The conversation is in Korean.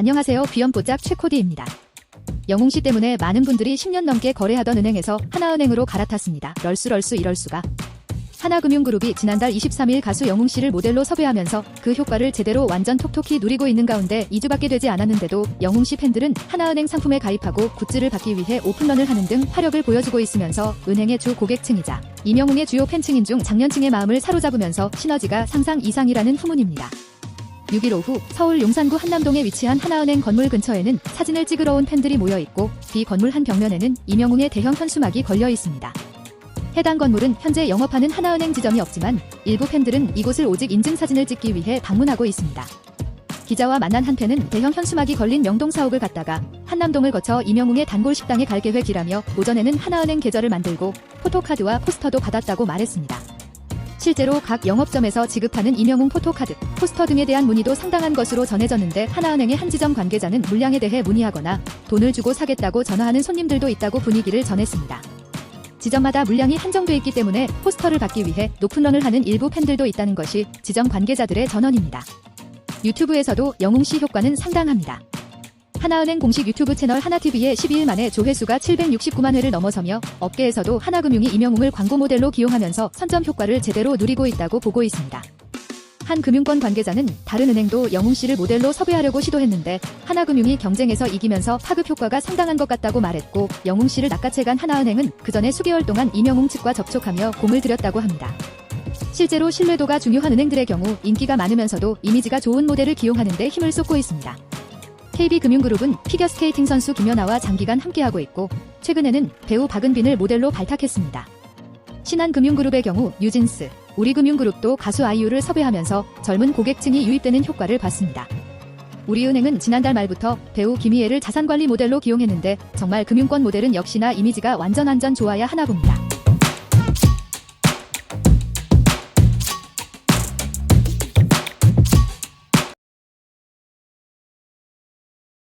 안녕하세요. 귀염뽀짝 최코디입니다. 영웅씨 때문에 많은 분들이 10년 넘게 거래하던 은행에서 하나은행으로 갈아탔습니다. 럴수럴수 이럴수가. 하나금융그룹이 지난달 23일 가수 영웅씨를 모델로 섭외하면서 그 효과를 제대로 완전 톡톡히 누리고 있는 가운데 2주밖에 되지 않았는데도 영웅씨 팬들은 하나은행 상품에 가입하고 굿즈를 받기 위해 오픈런을 하는 등 화력을 보여주고 있으면서 은행의 주 고객층이자 이명웅의 주요 팬층인 중 장년층의 마음을 사로잡으면서 시너지가 상상 이상이라는 후문입니다. 6일 오후 서울 용산구 한남동에 위치한 하나은행 건물 근처에는 사진을 찍으러 온 팬들이 모여 있고 뒤 건물 한 벽면에는 이명웅의 대형 현수막이 걸려 있습니다. 해당 건물은 현재 영업하는 하나은행 지점이 없지만 일부 팬들은 이곳을 오직 인증 사진을 찍기 위해 방문하고 있습니다. 기자와 만난 한 팬은 대형 현수막이 걸린 명동 사옥을 갔다가 한남동을 거쳐 이명웅의 단골 식당에 갈 계획이라며 오전에는 하나은행 계좌를 만들고 포토카드와 포스터도 받았다고 말했습니다. 실제로 각 영업점에서 지급하는 이명웅 포토카드, 포스터 등에 대한 문의도 상당한 것으로 전해졌는데 하나은행의 한 지점 관계자는 물량에 대해 문의하거나 돈을 주고 사겠다고 전화하는 손님들도 있다고 분위기를 전했습니다. 지점마다 물량이 한정돼 있기 때문에 포스터를 받기 위해 높은 런을 하는 일부 팬들도 있다는 것이 지점 관계자들의 전언입니다. 유튜브에서도 영웅 씨 효과는 상당합니다. 하나은행 공식 유튜브 채널 하나TV의 12일 만에 조회수가 769만 회를 넘어서며 업계에서도 하나금융이 이명웅을 광고 모델로 기용하면서 선점 효과를 제대로 누리고 있다고 보고 있습니다. 한 금융권 관계자는 다른 은행도 영웅 씨를 모델로 섭외하려고 시도했는데 하나금융이 경쟁에서 이기면서 파급 효과가 상당한 것 같다고 말했고 영웅 씨를 낚아채간 하나은행은 그 전에 수개월 동안 이명웅 측과 접촉하며 공을 들였다고 합니다. 실제로 신뢰도가 중요한 은행들의 경우 인기가 많으면서도 이미지가 좋은 모델을 기용하는 데 힘을 쏟고 있습니다. KB금융그룹은 피겨스케이팅 선수 김연아와 장기간 함께하고 있고 최근에는 배우 박은빈을 모델로 발탁했습니다. 신한금융그룹의 경우 뉴진스, 우리금융그룹도 가수 아이유를 섭외하면서 젊은 고객층이 유입되는 효과를 봤습니다. 우리은행은 지난달 말부터 배우 김희애를 자산관리 모델로 기용했는데 정말 금융권 모델은 역시나 이미지가 완전 완전 좋아야 하나 봅니다.